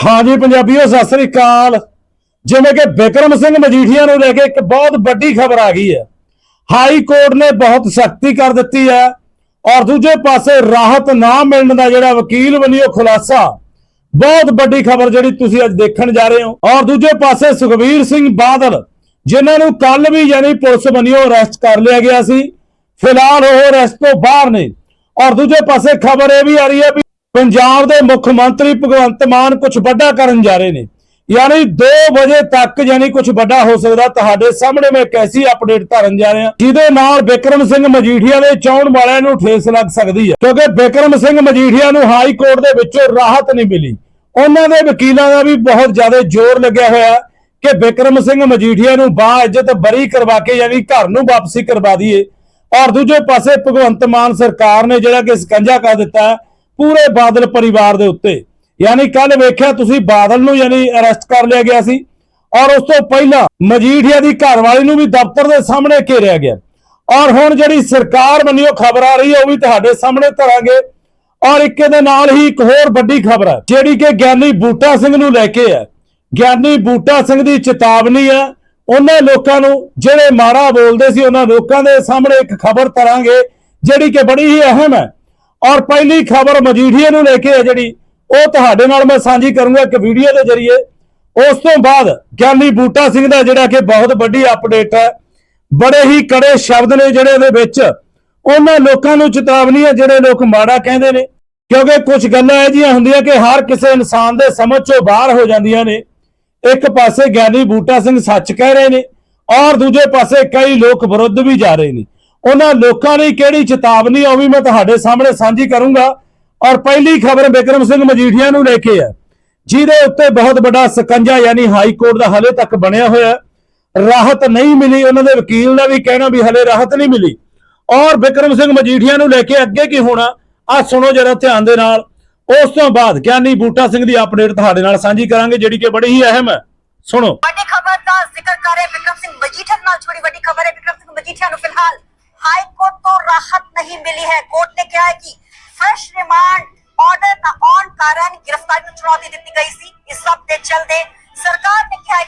ਹਾਂਜੀ ਪੰਜਾਬੀਓ, ਸਤਿ ਸ੍ਰੀ ਅਕਾਲ। ਜਿਵੇਂ ਕਿ ਬਿਕਰਮ ਸਿੰਘ ਮਜੀਠੀਆ ਨੂੰ ਲੈ ਕੇ ਇੱਕ ਬਹੁਤ ਵੱਡੀ ਖਬਰ ਆ ਗਈ ਹੈ। ਹਾਈ ਕੋਰਟ ਨੇ ਬਹੁਤ ਸਖਤੀ ਕਰ ਦਿੱਤੀ ਹੈ ਔਰ ਦੂਜੇ ਪਾਸੇ ਰਾਹਤ ਨਾ ਮਿਲਣ ਦਾ ਜਿਹੜਾ ਵਕੀਲ ਵੱਲੋਂ ਖੁਲਾਸਾ, ਬਹੁਤ ਵੱਡੀ ਖਬਰ ਜਿਹੜੀ ਤੁਸੀਂ ਅੱਜ ਦੇਖਣ ਜਾ ਰਹੇ ਹੋ। ਔਰ ਦੂਜੇ ਪਾਸੇ ਸੁਖਬੀਰ ਸਿੰਘ ਬਾਦਲ, ਜਿਨ੍ਹਾਂ ਨੂੰ ਕੱਲ ਵੀ ਯਾਨੀ ਪੁਲਿਸ ਵੱਲੋਂ ਅਰੈਸਟ ਕਰ ਲਿਆ ਗਿਆ ਸੀ, ਫਿਲਹਾਲ ਉਹ ਅਰੈਸਟ ਤੋਂ ਬਾਹਰ ਨੇ। ਔਰ ਦੂਜੇ ਪਾਸੇ ਖਬਰ ਇਹ ਵੀ ਆ ਰਹੀ ਹੈ ਵੀ ਪੰਜਾਬ ਦੇ ਮੁੱਖ ਮੰਤਰੀ ਭਗਵੰਤ ਮਾਨ ਕੁਝ ਵੱਡਾ ਕਰਨ ਜਾ ਰਹੇ ਨੇ। ਯਾਨੀ 2 ਵਜੇ ਤੱਕ ਯਾਨੀ ਕੁਝ ਵੱਡਾ ਹੋ ਸਕਦਾ, ਤੁਹਾਡੇ ਸਾਹਮਣੇ ਮੈਂ ਇੱਕ ਐਸੀ ਅਪਡੇਟ ਧਰਨ ਜਾ ਰਿਹਾ, ਜਿਹਦੇ ਨਾਲ ਬਿਕਰਮ ਸਿੰਘ ਮਜੀਠੀਆ ਦੇ ਚਾਉਣ ਵਾਲਿਆਂ ਨੂੰ ਠੇਸ ਲੱਗ ਸਕਦੀ ਹੈ। ਕਿਉਂਕਿ ਬਿਕਰਮ ਸਿੰਘ ਮਜੀਠੀਆ ਨੂੰ ਹਾਈ ਕੋਰਟ ਦੇ ਵਿੱਚੋਂ ਰਾਹਤ ਨਹੀਂ ਮਿਲੀ। ਉਹਨਾਂ ਦੇ ਵਕੀਲਾਂ ਦਾ ਵੀ ਬਹੁਤ ਜ਼ਿਆਦਾ ਜ਼ੋਰ ਲੱਗਿਆ ਹੋਇਆ ਕਿ ਬਿਕਰਮ ਸਿੰਘ ਮਜੀਠੀਆ ਨੂੰ ਬਾ ਇੱਜ਼ਤ ਬਰੀ ਕਰਵਾ ਕੇ ਯਾਨੀ ਘਰ ਨੂੰ ਵਾਪਸੀ ਕਰਵਾ ਦਈਏ। ਔਰ ਦੂਜੇ ਪਾਸੇ ਭਗਵੰਤ ਮਾਨ ਸਰਕਾਰ ਨੇ ਜਿਹੜਾ ਕਿ ਸਕੰਜਾ ਕਰ ਦਿੱਤਾ ਪੂਰੇ ਬਾਦਲ ਪਰਿਵਾਰ ਦੇ ਉੱਤੇ। ਯਾਨੀ ਕੱਲ ਵੇਖਿਆ ਤੁਸੀਂ ਬਾਦਲ ਨੂੰ ਯਾਨੀ ਅਰੈਸਟ ਕਰ ਲਿਆ ਗਿਆ ਸੀ। ਔਰ ਉਸ ਤੋਂ ਪਹਿਲਾਂ ਮਜੀਠੀਆ ਦੀ ਘਰਵਾਲੀ ਨੂੰ ਵੀ ਦਫ਼ਤਰ ਦੇ ਸਾਹਮਣੇ ਘੇਰਿਆ ਗਿਆ। ਔਰ ਹੁਣ ਜਿਹੜੀ ਸਰਕਾਰ ਵੱਲੋਂ ਖਬਰ ਆ ਰਹੀ ਹੈ, ਉਹ ਵੀ ਤੁਹਾਡੇ ਸਾਹਮਣੇ ਧਰਾਂਗੇ। ਔਰ ਇੱਕ ਦੇ ਨਾਲ ਹੀ ਇੱਕ ਹੋਰ ਵੱਡੀ ਖਬਰ ਹੈ, ਜਿਹੜੀ ਕਿ ਗਿਆਨੀ ਬੂਟਾ ਸਿੰਘ ਨੂੰ ਲੈ ਕੇ ਹੈ। ਗਿਆਨੀ ਬੂਟਾ ਸਿੰਘ ਦੀ ਚੇਤਾਵਨੀ ਹੈ, ਉਹਨਾਂ ਲੋਕਾਂ ਨੂੰ ਜਿਹੜੇ ਮਾੜਾ ਬੋਲਦੇ ਸੀ, ਉਹਨਾਂ ਲੋਕਾਂ ਦੇ ਸਾਹਮਣੇ ਇੱਕ ਖਬਰ ਤਰਾਂਗੇ ਜਿਹੜੀ ਕਿ ਬੜੀ ਹੀ ਅਹਿਮ ਹੈ। ਔਰ ਪਹਿਲੀ ਖਬਰ ਮਜੀਠੀਏ ਨੂੰ ਲੈ ਕੇ ਹੈ ਜਿਹੜੀ, ਉਹ ਤੁਹਾਡੇ ਨਾਲ ਮੈਂ ਸਾਂਝੀ ਕਰੂੰਗਾ ਇੱਕ ਵੀਡੀਓ ਦੇ ਜ਼ਰੀਏ। ਉਸ ਤੋਂ ਬਾਅਦ ਗਿਆਨੀ ਬੂਟਾ ਸਿੰਘ ਦਾ ਜਿਹੜਾ ਕਿ ਬਹੁਤ ਵੱਡੀ ਅਪਡੇਟ ਹੈ, ਬੜੇ ਹੀ ਕੜੇ ਸ਼ਬਦ ਨੇ ਜਿਹੜੇ ਇਹਦੇ ਵਿੱਚ। ਉਹਨਾਂ ਲੋਕਾਂ ਨੂੰ ਚੇਤਾਵਨੀ ਹੈ, ਜਿਹੜੇ ਲੋਕ ਮਾੜਾ ਕਹਿੰਦੇ ਨੇ। ਕਿਉਂਕਿ ਕੁਝ ਗੱਲਾਂ ਇਹ ਜੀਆਂ ਹੁੰਦੀਆਂ ਕਿ ਹਰ ਕਿਸੇ ਇਨਸਾਨ ਦੇ ਸਮਝ ਚੋਂ ਬਾਹਰ ਹੋ ਜਾਂਦੀਆਂ ਨੇ। ਇੱਕ ਪਾਸੇ ਗਿਆਨੀ ਬੂਟਾ ਸਿੰਘ ਸੱਚ ਕਹਿ ਰਹੇ ਨੇ, ਔਰ ਦੂਜੇ ਪਾਸੇ ਕਈ ਲੋਕ ਵਿਰੁੱਧ ਵੀ ਜਾ ਰਹੇ ਨੇ। ਉਹਨਾਂ ਲੋਕਾਂ ਲਈ ਕਿਹੜੀ ਚੇਤਾਵਨੀ ਆ ਉਹ ਵੀ ਮੈਂ ਤੁਹਾਡੇ ਸਾਹਮਣੇ ਸਾਂਝੀ ਕਰੂੰਗਾ। ਔਰ ਪਹਿਲੀ ਖਬਰ ਬਿਕਰਮ ਸਿੰਘ ਮਜੀਠੀਆ ਨੂੰ ਲੈ ਕੇ ਹੈ। ਜਿਹਦੇ ਉੱਤੇ ਬਹੁਤ ਵੱਡਾ ਸਕੰਜਾ ਯਾਨੀ ਹਾਈ ਕੋਰਟ ਦਾ ਹਲੇ ਤੱਕ ਬਣਿਆ ਹੋਇਆ। ਰਾਹਤ ਨਹੀਂ ਮਿਲੀ, ਉਹਨਾਂ ਦੇ ਵਕੀਲ ਦਾ ਵੀ ਕਹਿਣਾ ਵੀ ਹਲੇ ਰਾਹਤ ਨਹੀਂ ਮਿਲੀ। ਔਰ ਬਿਕਰਮ ਸਿੰਘ ਮਜੀਠੀਆ ਨੂੰ ਲੈ ਕੇ ਅੱਗੇ ਕੀ ਹੋਣਾ ਆ ਸੁਣੋ ਜਰਾ ਧਿਆਨ ਦੇ ਨਾਲ। ਉਸ ਤੋਂ ਬਾਅਦ ਗਿਆਨੀ ਬੂਟਾ ਸਿੰਘ ਦੀ ਅਪਡੇਟ ਤੁਹਾਡੇ ਨਾਲ ਸਾਂਝੀ ਕਰਾਂਗੇ, ਜਿਹੜੀ ਕਿ ਬੜੀ ਹੀ ਅਹਿਮ ਹੈ। ਸੁਣੋ। ਵੱਡੀ ਖਬਰ ਦਾ ਜ਼ਿਕਰ ਕਰ ਰਹੇ ਵਿਕਰਮ ਸਿੰਘ ਮਜੀਠੀਆ ਨਾਲ। ਜੁੜੀ ਵੱਡੀ ਖਬਰ ਹੈ ਵਿਕਰਮ ਸਿੰਘ ਮਜੀਠੀਆ ਨੂੰ ਫਿਲਹਾਲ ਹਾਈ ਕੋਰਟ ਤੋਂ ਰਾਹਤ ਨਹੀਂ ਮਿਲੀ ਹੈ ਕੋਰਟ ਨੇ ਕਿਹਾ ਹੈ ਕਿ ਫਰੈਸ਼ ਰਿਮਾਂਡ ਆਰਡਰ ਨਾ ਆਉਣ ਕਾਰਨ ਗ੍ਰਿਫਤਾਰੀ ਨੂੰ ਚੁਣੌਤੀ ਦਿੱਤੀ ਗਈ ਸੀ ਇਸ ਸਭ ਦੇ ਚਲਦੇ ਸਰਕਾਰ ਨੇ ਕਿਹਾ ਹੈ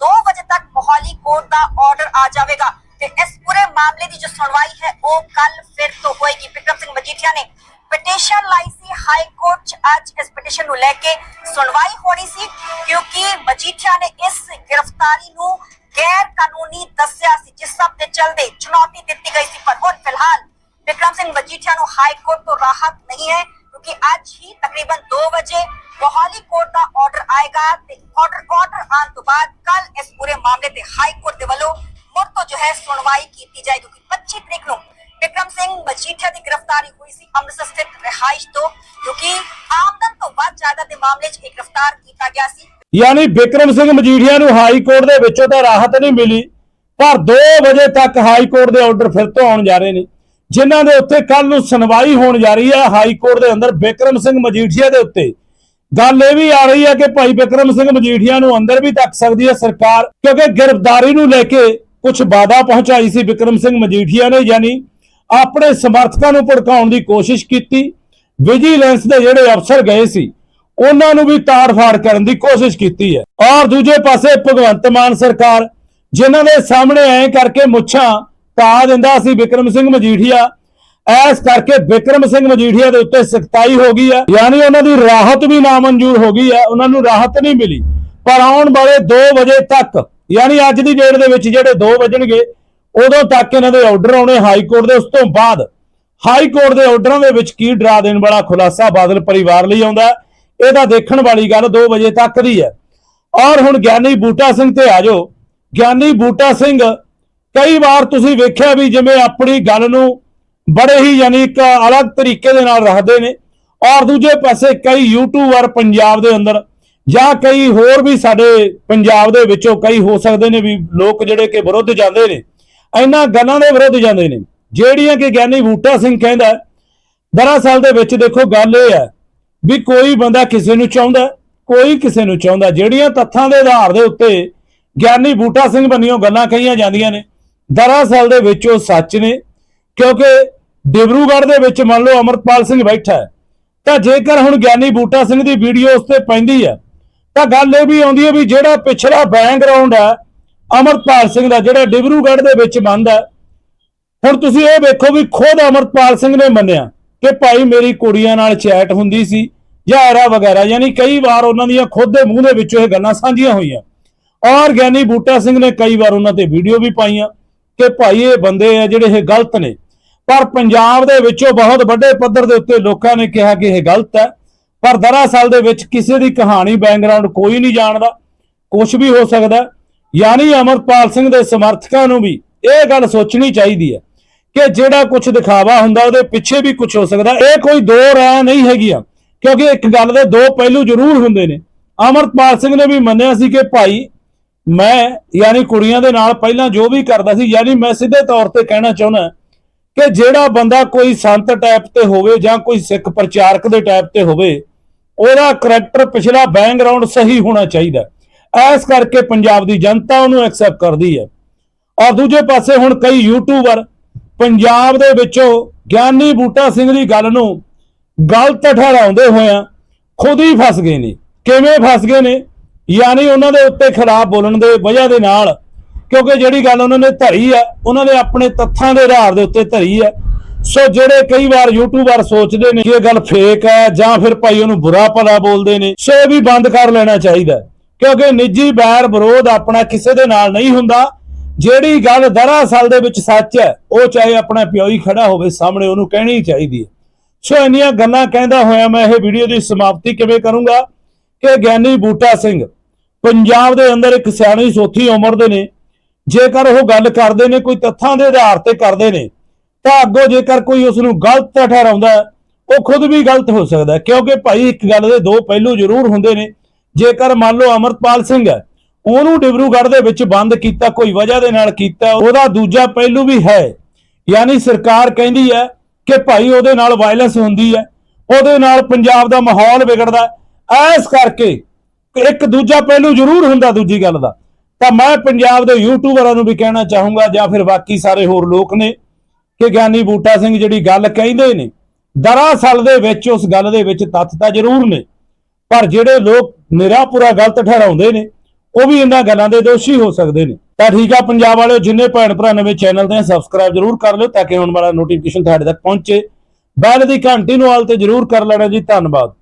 2 ਵਜੇ ਤੱਕ ਮੋਹਾਲੀ ਕੋਰਟ ਦਾ ਆਰਡਰ ਆ ਜਾਵੇਗਾ ਤੇ ਇਸ ਪੂਰੇ ਮਾਮਲੇ ਦੀ ਜੋ ਸੁਣਵਾਈ ਹੈ ਉਹ ਕੱਲ ਫਿਰ ਤੋਂ ਹੋਏਗੀ ਵਿਕਰਮ ਸਿੰਘ ਮਜੀਠੀਆ ਨੇ ਪਟੀਸ਼ਨ ਲਾਈ ਸੀ ਹਾਈ ਕੋਰਟ 'ਚ ਅੱਜ ਇਸ ਪਟੀਸ਼ਨ ਨੂੰ ਲੈ ਕੇ ਸੁਣਵਾਈ ਹੋਣੀ ਸੀ ਕਿਉਂਕਿ ਮਜੀਠੀਆ ਨੇ ਇਸ ਗ੍ਰਿਫਤਾਰੀ ਨੂੰ ਗੈਰ ਕਾਨੂੰਨੀ ਦੱਸਿਆ ਸੀ ਜਿਸ ਸਭ ਚਲਦੇ ਚੁਣੌਤੀ ਦਿੱਤੀ ਗਈ ਸੀ, ਪਰ ਹੁਣ ਫਿਲਹਾਲ ਵਿਕਰਮ ਸਿੰਘ ਮਜੀਠੀਆ ਨੂੰ ਹਾਈ ਕੋਰਟ ਤੋਂ ਰਾਹਤ ਨਹੀਂ ਹੈ, ਕਿਉਂਕਿ ਅੱਜ ਹੀ ਤਕਰੀਬਨ 2 ਵਜੇ ਮੋਹਾਲੀ ਕੋਰਟ ਦਾ ਆਰਡਰ ਆਏਗਾ ਤੇ ਆਰਡਰ ਆਰਡਰ ਆਉਣ ਤੋਂ ਬਾਅਦ ਕੱਲ ਇਸ ਪੂਰੇ ਮਾਮਲੇ ਤੇ ਹਾਈ ਕੋਰਟ ਦੇ ਵੱਲੋਂ ਮੁੜ ਤੋਂ ਜੋ ਹੈ ਸੁਣਵਾਈ ਕੀਤੀ ਜਾਏਗੀ, ਕਿਉਂਕਿ 25 ਤਰੀਕ ਨੂੰ ਵਿਕਰਮ ਸਿੰਘ ਮਜੀਠੀਆ ਦੀ ਗ੍ਰਿਫਤਾਰੀ ਹੋਈ ਸੀ ਅੰਮ੍ਰਿਤਸਰ ਸਥਿਤ ਰਿਹਾਇਸ਼ ਤੋਂ, ਕਿਉਂਕਿ ਆਮਦਨ ਤੋਂ ਵੱਧ ਜਾਇਦਾਦ ਦੇ ਮਾਮਲੇ 'ਚ ਇਹ ਗ੍ਰਿਫਤਾਰ ਕੀਤਾ ਗਿਆ ਸੀ। ਯਾਨੀ ਬਿਕਰਮ ਸਿੰਘ ਮਜੀਠੀਆ ਨੂੰ ਹਾਈ ਕੋਰਟ ਦੇ ਵਿੱਚੋਂ ਤਾਂ ਰਾਹਤ ਨਹੀਂ ਮਿਲੀ। ਪਰ 2 ਵਜੇ ਤੱਕ ਹਾਈ ਕੋਰਟ ਦੇ ਆਰਡਰ ਫਿਰ ਤੋਂ ਆਉਣ ਜਾ ਰਹੇ ਨੇ। ਜਿਨ੍ਹਾਂ ਦੇ ਉੱਤੇ ਕੱਲ ਨੂੰ ਸੁਣਵਾਈ ਹੋਣ ਜਾ ਰਹੀ ਹੈ ਹਾਈ ਕੋਰਟ ਦੇ ਅੰਦਰ ਬਿਕਰਮ ਸਿੰਘ ਮਜੀਠੀਆ ਦੇ ਉੱਤੇ। ਗੱਲ ਇਹ ਵੀ ਆ ਰਹੀ ਹੈ ਕਿ ਭਾਈ ਬਿਕਰਮ ਸਿੰਘ ਮਜੀਠੀਆ ਨੂੰ ਅੰਦਰ ਵੀ ਤੱਕ ਸਕਦੀ ਹੈ ਸਰਕਾਰ, ਕਿਉਂਕਿ ਗ੍ਰਿਫਤਾਰੀ ਨੂੰ ਲੈ ਕੇ ਕੁਝ ਵਾਅਦਾ ਪਹੁੰਚਾਈ ਸੀ ਬਿਕਰਮ ਸਿੰਘ ਮਜੀਠੀਆ ਨੇ, ਯਾਨੀ ਆਪਣੇ ਸਮਰਥਕਾਂ ਨੂੰ ਭੜਕਾਉਣ ਦੀ ਕੋਸ਼ਿਸ਼ ਕੀਤੀ। ਵਿਜੀਲੈਂਸ ਦੇ ਜਿਹੜੇ ਅਫਸਰ ਗਏ ਸੀ, ਉਹਨਾਂ ਨੂੰ ਵੀ ਤਾੜ-ਫਾੜ ਕਰਨ ਦੀ ਕੋਸ਼ਿਸ਼ ਕੀਤੀ ਹੈ। ਔਰ ਦੂਜੇ ਪਾਸੇ ਭਗਵੰਤ ਮਾਨ ਸਰਕਾਰ ਜਿਨ੍ਹਾਂ ਦੇ ਸਾਹਮਣੇ ਐ ਕਰਕੇ ਮੁੱਛਾਂ ਪਾ ਦਿੰਦਾ ਸੀ ਵਿਕਰਮ ਸਿੰਘ ਮਜੀਠੀਆ, ਐਸ ਕਰਕੇ ਵਿਕਰਮ ਸਿੰਘ ਮਜੀਠੀਆ ਦੇ ਉੱਤੇ ਸਖਤਾਈ ਹੋ ਗਈ ਹੈ। ਯਾਨੀ ਉਹਨਾਂ ਦੀ ਰਾਹਤ ਵੀ ਨਾ ਮਨਜ਼ੂਰ ਹੋ ਗਈ ਹੈ, ਉਹਨਾਂ ਨੂੰ ਰਾਹਤ ਨਹੀਂ ਮਿਲੀ। ਪਰ ਆਉਣ ਵਾਲੇ 2 ਵਜੇ ਤੱਕ, ਯਾਨੀ ਅੱਜ ਦੀ ਡੇਟ ਦੇ ਵਿੱਚ ਜਿਹੜੇ 2 ਵਜਣਗੇ, ਉਦੋਂ ਤੱਕ ਇਹਨਾਂ ਦੇ ਆਰਡਰ ਆਉਣੇ ਹਾਈ ਕੋਰਟ ਦੇ ਉਸ ਤੋਂ ਬਾਅਦ। ਹਾਈ ਕੋਰਟ ਦੇ ਆਰਡਰਾਂ ਦੇ ਵਿੱਚ ਕੀ ਡਰਾ ਦੇਣ ਵਾਲਾ ਖੁਲਾਸਾ ਬਾਦਲ ਪਰਿਵਾਰ ਲਈ ਆਉਂਦਾ ਇਹ ਤਾਂ ਦੇਖਣ ਵਾਲੀ ਗੱਲ 2 ਵਜੇ ਤੱਕ ਦੀ ਹੈ। ਔਰ ਹੁਣ ਗਿਆਨੀ ਬੂਟਾ ਸਿੰਘ ਤੇ ਆ ਜਾਓ। ਗਿਆਨੀ ਬੂਟਾ ਸਿੰਘ, ਕਈ ਵਾਰ ਤੁਸੀਂ ਵੇਖਿਆ ਵੀ ਜਿਵੇਂ ਆਪਣੀ ਗੱਲ ਨੂੰ ਬੜੇ ਹੀ ਯਾਨੀ ਇੱਕ ਅਲੱਗ ਤਰੀਕੇ ਦੇ ਨਾਲ ਰੱਖਦੇ ਨੇ ਔਰ ਦੂਜੇ ਪਾਸੇ ਕਈ ਯੂਟਿਊਬਰ ਪੰਜਾਬ ਦੇ ਅੰਦਰ ਜਾਂ ਕਈ ਹੋਰ ਵੀ ਸਾਡੇ ਪੰਜਾਬ ਦੇ ਵਿੱਚੋਂ ਕਈ ਹੋ ਸਕਦੇ ਨੇ ਵੀ ਲੋਕ ਜਿਹੜੇ ਕਿ ਵਿਰੁੱਧ ਜਾਂਦੇ ਨੇ, ਇਹਨਾਂ ਗੱਲਾਂ ਦੇ ਵਿਰੁੱਧ ਜਾਂਦੇ ਨੇ, ਜਿਹੜੀਆਂ ਕਿ ਗਿਆਨੀ ਬੂਟਾ ਸਿੰਘ ਕਹਿੰਦਾ ਦਰਅਸਲ ਦੇ ਵਿੱਚ ਦੇਖੋ ਗੱਲ ਇਹ ਹੈ ਵੀ ਕੋਈ ਬੰਦਾ ਕਿਸੇ ਨੂੰ ਚਾਹੁੰਦਾ, ਕੋਈ ਕਿਸੇ ਨੂੰ ਚਾਹੁੰਦਾ, ਜਿਹੜੀਆਂ ਤੱਥਾਂ ਦੇ ਆਧਾਰ ਦੇ ਉੱਤੇ ਗਿਆਨੀ ਬੂਟਾ ਸਿੰਘ ਬੰਨਿਓ ਗੱਲਾਂ ਕਹੀਆਂ ਜਾਂਦੀਆਂ ਨੇ। ਦਰਅਸਲ ਦੇ ਵਿੱਚ ਉਹ ਸੱਚ ਨੇ, ਕਿਉਂਕਿ ਡਿਬਰੂਗੜ੍ਹ ਦੇ ਵਿੱਚ ਮੰਨ ਲਓ ਅਮਰਪਾਲ ਸਿੰਘ ਬੈਠਾ ਹੈ, ਤਾਂ ਜੇਕਰ ਹੁਣ ਗਿਆਨੀ ਬੂਟਾ ਸਿੰਘ ਦੀ ਵੀਡੀਓ ਉਸ ਤੇ ਪੈਂਦੀ ਹੈ, ਤਾਂ ਗੱਲ ਇਹ ਵੀ ਆਉਂਦੀ ਹੈ ਵੀ ਜਿਹੜਾ ਪਿਛਲਾ ਬੈਕਗ੍ਰਾਉਂਡ ਹੈ, ਅਮਰਪਾਲ ਸਿੰਘ ਦਾ, ਜਿਹੜਾ ਡਿਬਰੂਗੜ੍ਹ ਦੇ ਵਿੱਚ ਬੰਦ ਹੁਣ ਤੁਸੀਂ ਇਹ ਵੇਖੋ ਵੀ ਖੁਦ ਅਮਰਪਾਲ ਸਿੰਘ ਨੇ ਮੰਨਿਆ ਕਿ ਭਾਈ ਮੇਰੀ ਕੁੜੀਆਂ ਨਾਲ ਚੈਟ ਹੁੰਦੀ ਸੀ, ਜਾਂ ਐਰਾ ਵਗੈਰਾ, ਯਾਨੀ ਕਈ ਵਾਰ ਉਹਨਾਂ ਦੀਆਂ ਖੁਦ ਦੇ ਮੂੰਹ ਦੇ ਵਿੱਚੋਂ ਇਹ ਗੱਲਾਂ ਸਾਂਝੀਆਂ ਹੋਈਆਂ। ਔਰ ਗਿਆਨੀ ਬੂਟਾ ਸਿੰਘ ਨੇ ਕਈ ਵਾਰ ਉਹਨਾਂ ਤੇ ਵੀਡੀਓ ਵੀ ਪਾਈਆਂ ਕਿ ਭਾਈ ਇਹ ਬੰਦੇ ਆ ਜਿਹੜੇ ਇਹ ਗਲਤ ਨੇ। ਪਰ ਪੰਜਾਬ ਦੇ ਵਿੱਚੋਂ ਬਹੁਤ ਵੱਡੇ ਪੱਧਰ ਦੇ ਉੱਤੇ ਲੋਕਾਂ ਨੇ ਕਿਹਾ ਕਿ ਇਹ ਗਲਤ ਹੈ। ਪਰ ਦਰਅਸਲ ਦੇ ਵਿੱਚ ਕਿਸੇ ਦੀ ਕਹਾਣੀ ਬੈਕਗ੍ਰਾਉਂਡ ਕੋਈ ਨਹੀਂ ਜਾਣਦਾ। ਕੁਝ ਵੀ ਹੋ ਸਕਦਾ ਯਾਨੀ ਅਮਰਪਾਲ ਸਿੰਘ ਦੇ ਸਮਰਥਕਾਂ ਨੂੰ ਵੀ ਇਹ ਗੱਲ ਸੋਚਣੀ ਚਾਹੀਦੀ ਹੈ ਕਿ ਜਿਹੜਾ ਕੁਝ ਦਿਖਾਵਾ ਹੁੰਦਾ ਉਹਦੇ ਪਿੱਛੇ ਵੀ ਕੁਝ ਹੋ ਸਕਦਾ ਇਹ ਕੋਈ ਦੋ ਰਾਹ ਨਹੀਂ ਹੈਗੀਆਂ, ਕਿਉਂਕਿ ਇੱਕ ਗੱਲ ਦੇ ਦੋ ਪਹਿਲੂ ਜ਼ਰੂਰ ਹੁੰਦੇ ਨੇ। ਅਮਰਪਾਲ ਸਿੰਘ ਨੇ ਵੀ ਮੰਨਿਆ ਸੀ ਕਿ ਭਾਈ ਮੈਂ, ਯਾਨੀ ਕੁੜੀਆਂ ਦੇ ਨਾਲ ਪਹਿਲਾਂ ਜੋ ਵੀ ਕਰਦਾ ਸੀ, ਯਾਨੀ ਮੈਂ ਸਿੱਧੇ ਤੌਰ ਤੇ ਕਹਿਣਾ ਚਾਹੁੰਦਾ ਕਿ ਜਿਹੜਾ ਬੰਦਾ ਕੋਈ ਸੰਤ ਟਾਈਪ ਤੇ ਹੋਵੇ ਜਾਂ ਕੋਈ ਸਿੱਖ ਪ੍ਰਚਾਰਕ ਦੇ ਟਾਈਪ ਤੇ ਹੋਵੇ, ਉਹਦਾ ਕਰੈਕਟਰ ਪਿਛਲਾ ਬੈਕਗ੍ਰਾਉਂਡ ਸਹੀ ਹੋਣਾ ਚਾਹੀਦਾ। ਹੈ। ਇਸ ਕਰਕੇ ਪੰਜਾਬ ਦੀ ਜਨਤਾ ਉਹਨੂੰ ਐਕਸੈਪਟ ਕਰਦੀ ਹੈ। ਔਰ ਦੂਜੇ ਪਾਸੇ ਹੁਣ ਕਈ ਯੂਟਿਊਬਰ ਪੰਜਾਬ ਦੇ ਵਿੱਚੋਂ ਗਿਆਨੀ ਬੂਟਾ ਸਿੰਘ ਦੀ ਗੱਲ ਨੂੰ ਗਲਤ ਠਹਿਰਾਉਂਦੇ ਹੋਇਆ ਖੁਦ ਹੀ ਫਸ ਗਏ ਨੇ। ਕਿਵੇਂ ਫਸ ਗਏ ਨੇ? ਯਾਨੀ ਉਹਨਾਂ ਦੇ ਉੱਤੇ ਖਰਾਬ ਬੋਲਣ ਦੇ ਵਜ੍ਹਾ ਦੇ ਨਾਲ, ਕਿਉਂਕਿ ਜਿਹੜੀ ਗੱਲ ਉਹਨਾਂ ਨੇ ਧਰੀ ਆ, ਉਹਨਾਂ ਨੇ ਆਪਣੇ ਤੱਥਾਂ ਦੇ ਆਧਾਰ ਦੇ ਉੱਤੇ ਧਰੀ ਆ। ਸੋ ਜਿਹੜੇ ਕਈ ਵਾਰ ਯੂਟਿਊਬਰ ਸੋਚਦੇ ਨੇ ਕਿ ਇਹ ਗੱਲ ਫੇਕ ਹੈ ਜਾਂ ਫਿਰ ਭਾਈ ਉਹਨੂੰ ਬੁਰਾ ਭਲਾ ਬੋਲਦੇ ਨੇ, ਸੋ ਇਹ ਵੀ ਬੰਦ ਕਰ ਲੈਣਾ ਚਾਹੀਦਾ ਕਿਉਂਕਿ ਨਿੱਜੀ ਬੈਰ ਵਿਰੋਧ ਆਪਣਾ ਕਿਸੇ ਦੇ ਨਾਲ ਨਹੀਂ ਹੁੰਦਾ। ਜਿਹੜੀ ਗੱਲ ਦਰਅਸਲ ਦੇ ਵਿੱਚ ਸੱਚ ਹੈ, ਉਹ ਚਾਹੇ ਆਪਣਾ ਪਿਓ ਹੀ ਖੜਾ ਹੋਵੇ, ਸਾਹਮਣੇ ਉਹਨੂੰ ਕਹਿਣੀ ਚਾਹੀਦੀ ਹੈ। ਸੋ ਇੰਨੀਆਂ ਗੱਲਾਂ ਕਹਿੰਦਾ ਹੋਇਆ ਮੈਂ ਇਹ ਵੀਡੀਓ ਦੀ ਸਮਾਪਤੀ ਕਿਵੇਂ ਕਰੂੰਗਾ? ਕਿ ਗਿਆਨੀ ਬੂਟਾ ਸਿੰਘ ਪੰਜਾਬ ਦੇ ਅੰਦਰ ਇੱਕ ਸਿਆਣੀ ਸੋਥੀ ਉਮਰ ਦੇ ਨੇ। ਜੇਕਰ ਉਹ ਗੱਲ ਕਰਦੇ ਨੇ, ਕੋਈ ਤੱਥਾਂ ਦੇ ਆਧਾਰ ਤੇ ਕਰਦੇ ਨੇ, ਤਾਂ ਅੱਗੋਂ ਜੇਕਰ ਕੋਈ ਉਸ ਨੂੰ ਗਲਤ ਠਹਿਰਾਉਂਦਾ ਉਹ ਖੁਦ ਵੀ ਗਲਤ ਹੋ ਸਕਦਾ ਕਿਉਂਕਿ ਭਾਈ, ਇੱਕ ਗੱਲ ਦੇ ਦੋ ਪਹਿਲੂ ਜ਼ਰੂਰ ਹੁੰਦੇ ਨੇ। ਜੇਕਰ ਮੰਨ ਲਓ ਅਮਰਪਾਲ ਸਿੰਘ ਹੈ, ਉਹਨੂੰ ਡਿਬਰੂਗੜ੍ਹ ਦੇ ਵਿੱਚ ਬੰਦ ਕੀਤਾ, ਕੋਈ ਵਜ੍ਹਾ ਦੇ ਨਾਲ ਕੀਤਾ, ਉਹਦਾ ਦੂਜਾ ਪਹਿਲੂ ਵੀ ਹੈ। ਯਾਨੀ ਸਰਕਾਰ ਕਹਿੰਦੀ ਹੈ ਕਿ ਭਾਈ, ਉਹਦੇ ਨਾਲ ਵਾਇਲੈਂਸ ਹੁੰਦੀ ਹੈ, ਉਹਦੇ ਨਾਲ ਪੰਜਾਬ ਦਾ ਮਾਹੌਲ ਵਿਗੜਦਾ ਹੈ। ਇਸ ਕਰਕੇ ਇੱਕ ਦੂਜਾ ਪਹਿਲੂ ਜ਼ਰੂਰ ਹੁੰਦਾ ਦੂਜੀ ਗੱਲ ਦਾ। ਤਾਂ ਮੈਂ ਪੰਜਾਬ ਦੇ ਯੂਟਿਊਬਰਾਂ ਨੂੰ ਵੀ ਕਹਿਣਾ ਚਾਹੂੰਗਾ ਜਾਂ ਫਿਰ ਬਾਕੀ ਸਾਰੇ ਹੋਰ ਲੋਕ ਨੇ ਕਿ ਗਿਆਨੀ ਬੂਟਾ ਸਿੰਘ ਜਿਹੜੀ ਗੱਲ ਕਹਿੰਦੇ ਨੇ, ਦਰਅਸਲ ਦੇ ਵਿੱਚ, ਉਸ ਗੱਲ ਦੇ ਵਿੱਚ ਤੱਥ ਤਾਂ ਜ਼ਰੂਰ ਨੇ। ਪਰ ਜਿਹੜੇ ਲੋਕ ਨਿਰਾਪੁਰਾ ਗਲਤ ਠਹਿਰਾਉਂਦੇ ਨੇ, ਉਹ ਵੀ ਇਹਨਾਂ ਗੱਲਾਂ ਦੇ ਦੋਸ਼ੀ ਹੋ ਸਕਦੇ ਨੇ। ਤਾਂ ਠੀਕ ਆ, ਪੰਜਾਬ ਵਾਲਿਓ, ਜਿੰਨੇ ਭੈਣ ਭਰਾ ਨਵੇਂ ਚੈਨਲ ਤੇ ਸਬਸਕ੍ਰਾਈਬ ਜ਼ਰੂਰ ਕਰ ਲਿਓ ਤਾਂ ਕਿ ਆਉਣ ਵਾਲਾ ਨੋਟੀਫਿਕੇਸ਼ਨ ਤੁਹਾਡੇ ਤੱਕ ਪਹੁੰਚੇ। ਬੈਲ ਦੀ ਘੰਟੀ ਨੂੰ ਆਲ ਤੇ ਜ਼ਰੂਰ ਕਰ ਲੈਣਾ ਜੀ, ਧੰਨਵਾਦ।